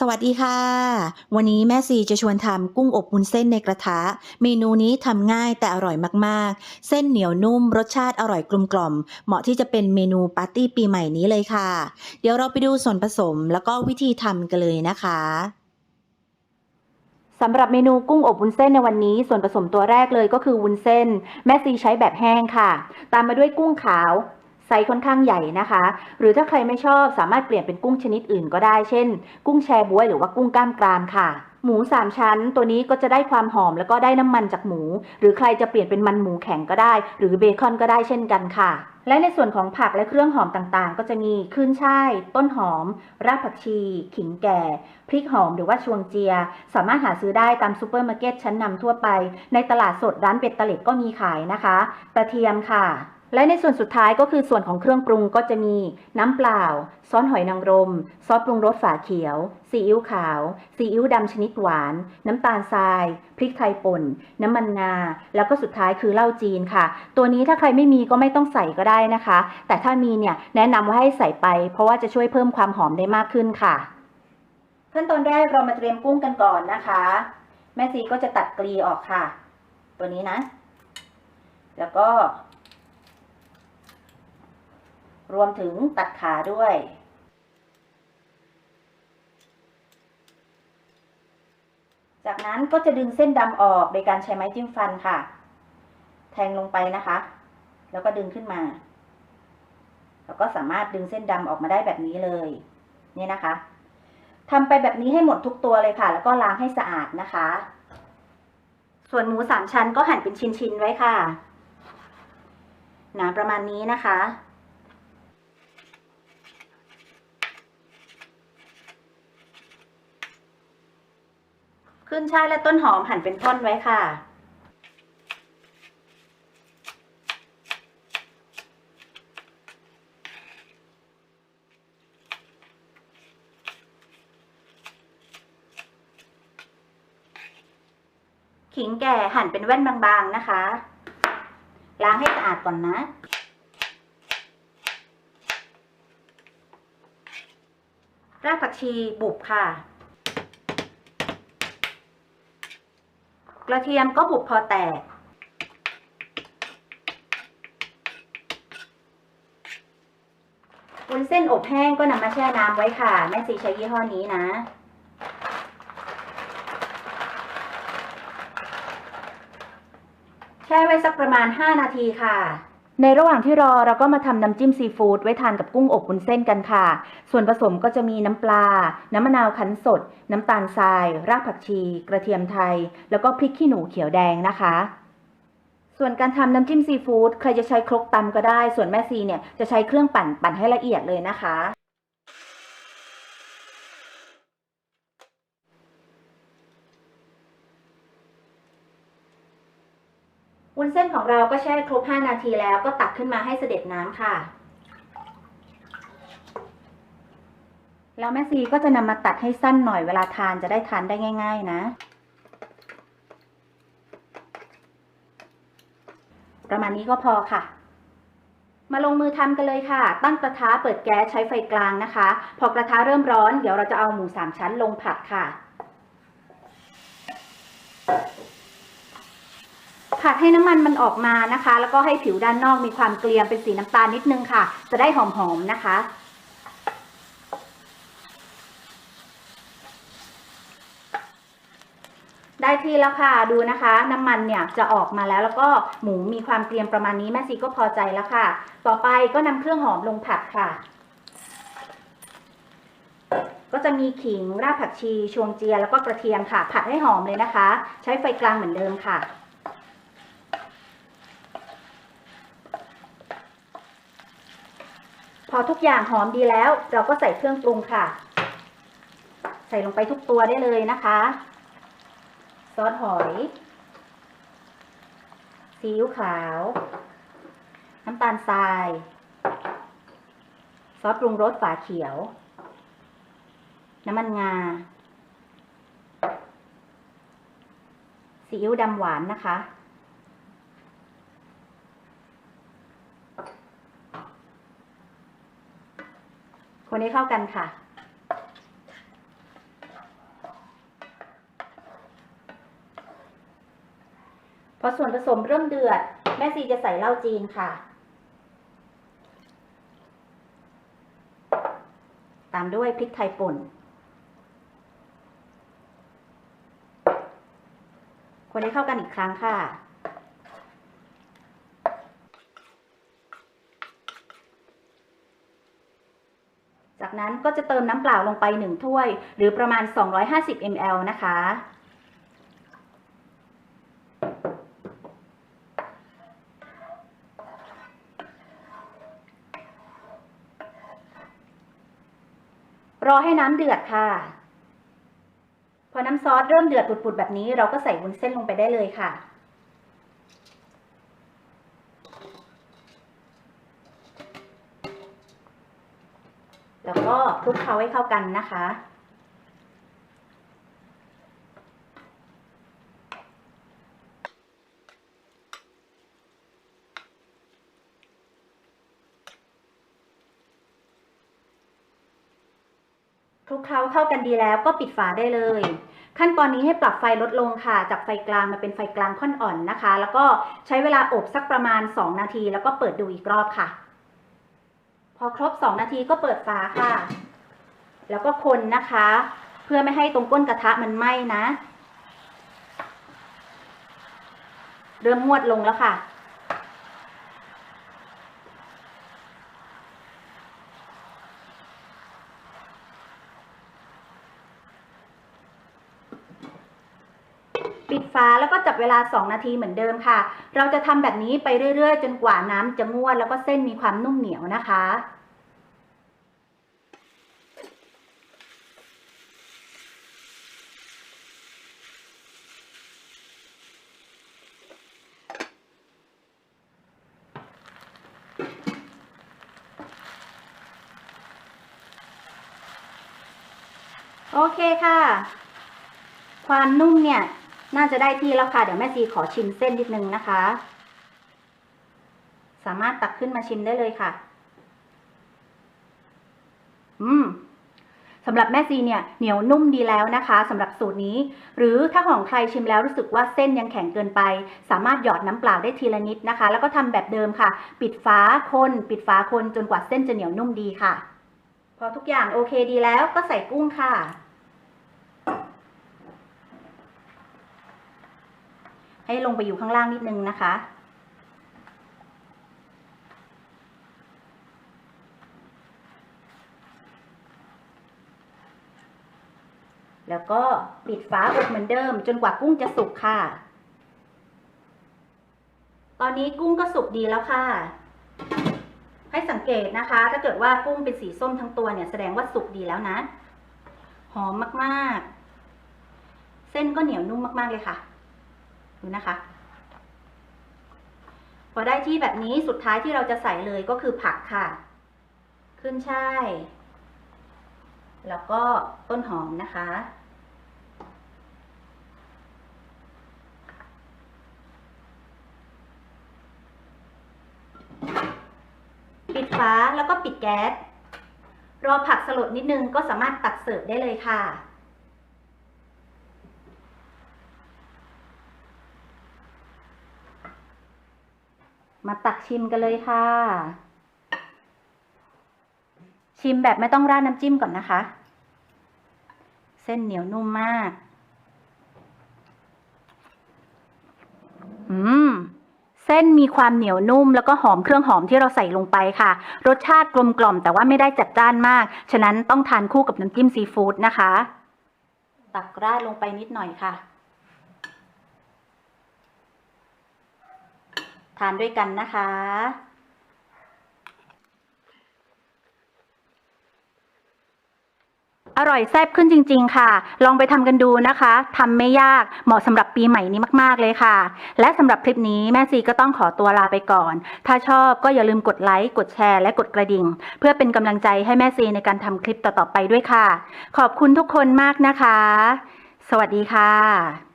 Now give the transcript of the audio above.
สวัสดีค่ะ วันนี้แม่ซีจะชวนทำกุ้งอบวุ้นเส้นในกระทะ เมนูนี้ทำง่ายแต่อร่อยมากๆ เส้นเหนียวนุ่ม รสชาติอร่อยกลมกล่อม เหมาะที่จะเป็นเมนูปาร์ตี้ปีใหม่นี้เลยค่ะ เดี๋ยวเราไปดูส่วนผสมแล้วก็วิธีทำกันเลยนะคะสำหรับเมนูกุ้งอบวุ้นเส้นในวันนี้ ส่วนผสมตัวแรกเลยก็คือวุ้นเส้น แม่ซีใช้แบบแห้งค่ะ ตามมาด้วยกุ้งขาว ไซส์ค่อนข้างใหญ่นะคะ หรือถ้าใครไม่ชอบสามารถเปลี่ยนเป็นกุ้งชนิดอื่นก็ได้ เช่น กุ้งแชบ๊วยหรือว่ากุ้งก้ามกรามค่ะหมูสามชั้น ตัวนี้ก็จะได้ความหอมแล้วก็ได้น้ำมันจากหมู หรือใครจะเปลี่ยนเป็นมันหมูแข็งก็ได้ หรือเบคอนก็ได้เช่นกันค่ะ และในส่วนของผักและเครื่องหอมต่างๆ ก็จะมีขึ้นช่าย ต้นหอม รากผักชี ขิงแก่ พริกหอมหรือว่าชวงเจีย สามารถหาซื้อได้ตามซูเปอร์มาร์เก็ตชั้นนำทั่วไป ในตลาดสดร้านเป็ดตะเล็ดก็มีขายนะคะกระเทียมค่ะ และในส่วนสุดท้ายก็คือส่วนของเครื่องปรุงก็จะมีน้ำเปล่า ซอสหอยนางรม ซอสปรุงรสฝาเขียว ซีอิ๊วขาว ซีอิ๊วดำชนิดหวาน น้ำตาลทราย พริกไทยป่น น้ำมันงา แล้วก็สุดท้ายคือเหล้าจีนค่ะ ตัวนี้ถ้าใครไม่มีก็ไม่ต้องใส่ก็ได้นะคะ แต่ถ้ามีเนี่ยแนะนำว่าให้ใส่ไป เพราะว่าจะช่วยเพิ่มความหอมได้มากขึ้นค่ะ ขั้นตอนแรกเรามาเตรียมกุ้งกันก่อนนะคะ แม่ซีก็จะตัดกลีออกค่ะ ตัวนี้นะ แล้วก็ รวมถึงตัดขาด้วย จากนั้นก็จะดึงเส้นดำออกโดยการใช้ไม้จิ้มฟันค่ะ แทงลงไปนะคะ แล้วก็ดึงขึ้นมา แล้วก็สามารถดึงเส้นดำออกมาได้แบบนี้เลยนี่นะคะทำไปแบบนี้ให้หมดทุกตัวเลยค่ะ แล้วก็ล้างให้สะอาดนะคะ ส่วนหมูสามชั้นก็หั่นเป็นชิ้นๆไว้ค่ะ หนาประมาณนี้นะคะ ขึ้นช่ายและต้นหอมหั่นเป็นท่อนไว้ค่ะ ขิงแก่หั่นเป็นแว่นบางๆนะคะ ล้างให้สะอาดก่อนนะรากผักชีบุบค่ะ กระเทียมก็บุบพอแตก วุ้นเส้นอบแห้งก็นำมาแช่น้ำไว้ค่ะ แม่ซีใช้ยี่ห้อนี้นะแช่ไว้สักประมาณ 5 นาทีค่ะ ในระหว่างที่รอเราก็มาทำน้ำจิ้มซีฟู้ดไว้ทานกับกุ้งอบวุ้นเส้นกันค่ะ ส่วนผสมก็จะมีน้ำปลา น้ำมะนาวคั้นสด น้ำตาลทราย รากผักชี กระเทียมไทย แล้วก็พริกขี้หนูเขียวแดงนะคะ ส่วนการทำน้ำจิ้มซีฟู้ดใครจะใช้ครกตำก็ได้ ส่วนแม่ซีเนี่ยจะใช้เครื่องปั่นปั่นให้ละเอียดเลยนะคะวุ้นเส้นของเราก็แช่ครบ 5 นาทีแล้วก็ตักขึ้นมาให้เสด็จน้ำค่ะ แล้วแม่ซีก็จะนำมาตัดให้สั้นหน่อยเวลาทานจะได้ทานได้ง่าย ๆ นะ ประมาณนี้ก็พอค่ะ มาลงมือทำกันเลยค่ะ ตั้งกระทะเปิดแก๊สใช้ไฟกลางนะคะ พอกระทะเริ่มร้อนเดี๋ยวเราจะเอาหมูสามชั้นลงผัดค่ะ ผัดให้น้ำมันมันออกมานะคะ แล้วก็ให้ผิวด้านนอกมีความเกลียมเป็นสีน้ำตาลนิดนึงค่ะ จะได้หอมๆนะคะ ได้ที่แล้วค่ะดูนะคะ น้ำมันเนี่ยจะออกมาแล้วแล้วก็หมูมีความเกรียมประมาณนี้แม่ซีก็พอใจแล้วค่ะ ต่อไปก็นำเครื่องหอมลงผัดค่ะ ก็จะมีขิงรากผักชีชวงเจียแล้วก็กระเทียมค่ะ ผัดให้หอมเลยนะคะ ใช้ไฟกลางเหมือนเดิมค่ะพอทุกอย่างหอมดีแล้ว เราก็ใส่เครื่องปรุงค่ะ ใส่ลงไปทุกตัวได้เลยนะคะ ซอสหอยซีอิ๊วขาว น้ำตาลทราย ซอสปรุงรสฝาเขียว น้ำมันงาซีอิ๊วดำหวานนะคะ คนให้เข้ากันค่ะ พอส่วนผสมเริ่มเดือด แม่ซีจะใส่เหล้าจีนค่ะ ตามด้วยพริกไทยป่น คนให้เข้ากันอีกครั้งค่ะ จากนั้นก็จะเติมน้ำเปล่าลงไป 1 ถ้วย หรือประมาณ 250 ml นะคะ รอให้น้ำเดือดค่ะ พอน้ำซอสเริ่มเดือดปุดๆแบบนี้ เราก็ใส่วุ้นเส้นลงไปได้เลยค่ะ แล้วก็คลุกเคล้าให้เข้ากันนะคะ คลุกเคล้าเข้ากันดีแล้วก็ปิดฝาได้เลย ขั้นตอนนี้ให้ปรับไฟลดลงค่ะ จากไฟกลางมาเป็นไฟกลางค่อนอ่อนนะคะ แล้วก็ใช้เวลาอบสักประมาณ 2 นาที แล้วก็เปิดดูอีกรอบค่ะ พอครบ 2 นาทีก็เปิดฝาค่ะ แล้วก็คนนะคะ เพื่อไม่ให้ตรงก้นกระทะมันไหม้นะ เริ่มงวดลงแล้วค่ะ ปิดฝาแล้วก็จับเวลา 2 นาทีเหมือนเดิมค่ะ เราจะทำแบบนี้ไปเรื่อย ๆ จนกว่าน้ำจะงวด แล้วก็เส้นมีความนุ่มเหนียวนะคะโอเคค่ะ ความนุ่มเนี่ย น่าจะได้ที่แล้วค่ะ เดี๋ยวแม่ซีขอชิมเส้นนิดนึงนะคะ สามารถตักขึ้นมาชิมได้เลยค่ะ อืมสำหรับแม่ซีเนี่ยเหนียวนุ่มดีแล้วนะคะสำหรับสูตรนี้ หรือถ้าของใครชิมแล้วรู้สึกว่าเส้นยังแข็งเกินไป สามารถหยอดน้ำเปล่าได้ทีละนิดนะคะ แล้วก็ทำแบบเดิมค่ะ ปิดฝาคนปิดฝาคนจนกว่าเส้นจะเหนียวนุ่มดีค่ะ พอทุกอย่างโอเคดีแล้วก็ใส่กุ้งค่ะ ให้ลงไปอยู่ข้างล่างนิดนึงนะคะ แล้วก็ปิดฝาอบเหมือนเดิม จนกว่ากุ้งจะสุกค่ะ ตอนนี้กุ้งก็สุกดีแล้วค่ะ ให้สังเกตนะคะ ถ้าเกิดว่ากุ้งเป็นสีส้มทั้งตัวเนี่ยแสดงว่าสุกดีแล้วนะ หอมมาก ๆ เส้นก็เหนียวนุ่มมาก ๆ เลยค่ะ ดูนะคะ พอได้ที่แบบนี้สุดท้ายที่เราจะใส่เลยก็คือผักค่ะ ขึ้นช่ายแล้วก็ต้นหอมนะคะ ปิดฝาแล้วก็ปิดแก๊สรอผักสลดนิดนึงก็สามารถตักเสิร์ฟได้เลยค่ะ มาตักชิมกันเลยค่ะ ชิมแบบไม่ต้องราดน้ำจิ้มก่อนนะคะ เส้นเหนียวนุ่มมาก อืมเส้นมีความเหนียวนุ่มแล้วก็หอมเครื่องหอมที่เราใส่ลงไปค่ะ รสชาติกลมกล่อมแต่ว่าไม่ได้จัดจ้านมาก ฉะนั้นต้องทานคู่กับน้ำจิ้มซีฟู้ดนะคะ ตักราดลงไปนิดหน่อยค่ะ ทานด้วยกันนะคะ อร่อยแซ่บขึ้นจริง ๆ ค่ะ ลองไปทำกันดูนะคะทำไม่ยากเหมาะสำหรับปีใหม่นี้มากๆเลยค่ะ และสำหรับคลิปนี้แม่ซีก็ต้องขอตัวลาไปก่อน ถ้าชอบก็อย่าลืมกดไลค์กดแชร์และกดกระดิ่ง เพื่อเป็นกำลังใจให้แม่ซีในการทำคลิปต่อๆไปด้วยค่ะ ขอบคุณทุกคนมากนะคะ สวัสดีค่ะ